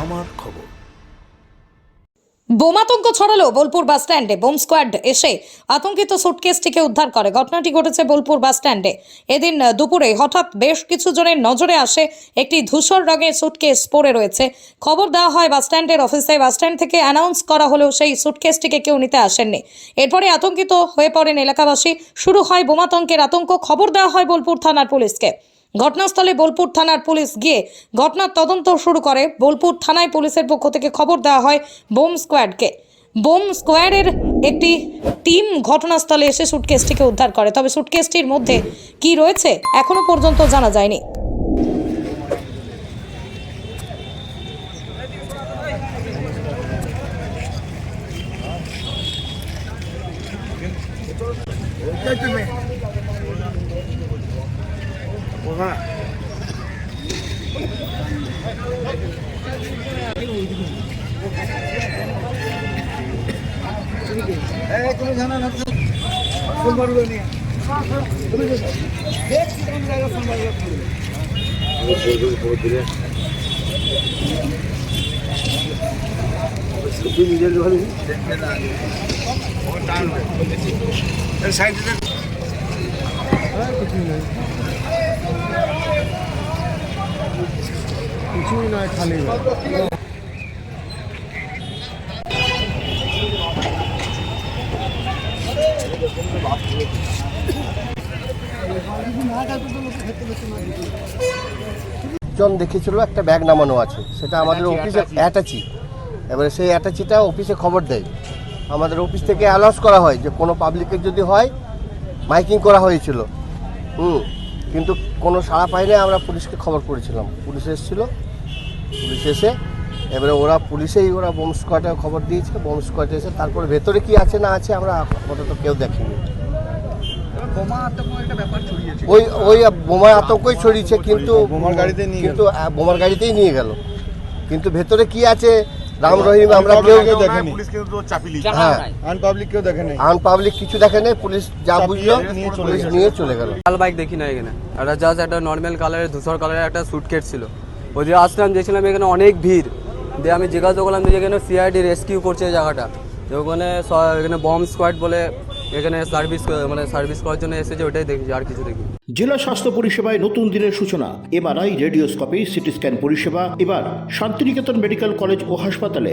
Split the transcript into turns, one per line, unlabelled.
আমার খবর।
বোমাতঙ্ক ছড়ালো বোলপুর বাস স্ট্যান্ডে। বোম স্কোয়াড এসে আতঙ্কিত সুটকেসটিকে উদ্ধার করে। ঘটনাটি ঘটেছে বোলপুর বাস স্ট্যান্ডে। এদিন দুপুরে হঠাৎ বেশ কিছু জনের নজরে আসে একটি ধূসর রঙের সুটকেস পড়ে রয়েছে। খবর দেওয়া হয়, বাস স্ট্যান্ডের অফিসে বাস স্ট্যান্ড থেকে অ্যানাউন্স করা হলেও সেই সুটকেসটিকে কেউ নিতে আসেননি। এরপরে আতঙ্কিত হয়ে পড়েন এলাকাবাসী। শুরু হয় বোমাতঙ্কের আতঙ্ক। খবর দেওয়া হয় বোলপুর থানার পুলিশকে। ঘটনাস্থলে বোলপুর থানার পুলিশ গিয়ে ঘটনার তদন্ত শুরু করে। বোলপুর থানায় পুলিশের পক্ষ থেকে খবর দেওয়া হয় বোম স্কোয়াডকে। বোম স্কোয়াডের একটি টিম ঘটনাস্থলে এসে সুটকেসটিকে উদ্ধার করে। তবে সুটকেসটির মধ্যে কি রয়েছে এখনও পর্যন্ত জানা যায়নি। তুমি জানা না ফোন মারলো নিয়ে তুমি দেখছি তুমি জায়গা ফোন মারলো
তুই নিজের ঘরে সাইড
কিছুই নয় খালি।
জন দেখেছিল একটা ব্যাগ নামানো আছে। সেটা আমাদের অফিসে অ্যাটাচি এবারে সেই অ্যাটাচিটা অফিসে খবর দেয়। আমাদের অফিস থেকে অ্যালাউন্স করা হয় যে কোনো পাবলিকের যদি হয় মাইকিং করা হয়েছিল। হুম কিন্তু কোনো সাড়া পাইলে আমরা পুলিশকে খবর করেছিলাম। পুলিশ এসেছিল পুলিশ এসে এবারে ওরা পুলিশেই ওরা বোম স্কোয়াডে খবর দিয়েছে বোম স্কোয়াডে এসে তারপরে ভেতরে কি আছে না আছে আমরা আপাতত কেউ দেখিনি। ওই ওই বোমার আতঙ্কই ছড়িয়েছে কিন্তু
বোমার গাড়িতে নিয়ে
কিন্তু বোমার গাড়িতেই নিয়ে গেল। কিন্তু ভেতরে কি আছে রাম রহিম আমরা কেউ
কেউ দেখেনি।
হ্যাঁ।
আনপাবলিক কেউ দেখে নাই
আনপাবলিক কিছু দেখে নেই পুলিশ যা বুঝলো
নিয়ে
পুলিশ নিয়ে চলে গেল।
লাল বাইক দেখি না এখানে। একটা জাস্ট একটা নর্মাল কালারের ধূসর কালারের একটা সুটকেট ছিল। ওই যে আসলাম, দেখছিলাম এখানে অনেক ভিড়। দিয়ে আমি জিজ্ঞাসা করলাম যে এখানে সিআইডি রেস্কিউ করছে জায়গাটা। তো ওখানে এখানে বম্ব স্কোয়াড বলে এখানে সার্ভিস মানে সার্ভিস করার জন্য এসেছে, ওটাই দেখি আর কিছু দেখি
জেলা স্বাস্থ্য পরিষেবায় নতুন দিনের সূচনা। এমআরআই, রেডিওস্কোপি, সিটি স্ক্যান পরিষেবা, এবার শান্তিনিকেতন মেডিকেল কলেজ ও হাসপাতালে।